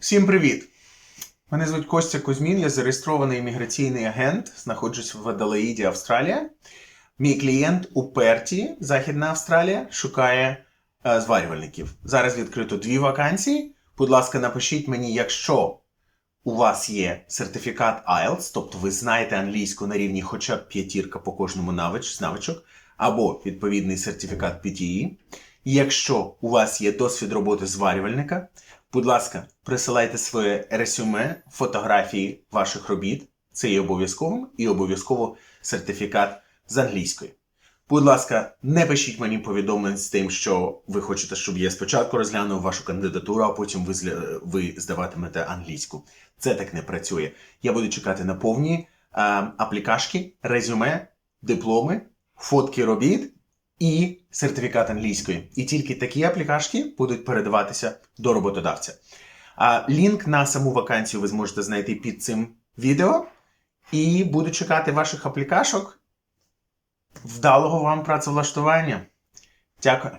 Всім привіт! Мене звуть Костя Кузьмін, я зареєстрований імміграційний агент, знаходжусь в Аделаїді, Австралія. Мій клієнт у Перті, Західна Австралія, шукає е, зварювальників. Зараз відкрито дві вакансії. Будь ласка, напишіть мені, якщо у вас є сертифікат IELTS, тобто ви знаєте англійську на рівні хоча б п'ятірка по кожному навич, з навичок, або відповідний сертифікат PTE. Якщо у вас є досвід роботи зварювальника, будь ласка, присилайте своє резюме, фотографії ваших робіт. Це є обов'язковим і обов'язково сертифікат з англійської. Будь ласка, не пишіть мені повідомлень з тим, що ви хочете, щоб я спочатку розглянув вашу кандидатуру, а потім ви, ви здаватимете англійську. Це так не працює. Я буду чекати на повні е, аплікашки, резюме, дипломи, фотки робіт і сертифікат англійської. І тільки такі аплікашки будуть передаватися до роботодавця. А лінк на саму вакансію ви зможете знайти під цим відео. І буду чекати ваших аплікашок. Вдалого вам працевлаштування. Дякую.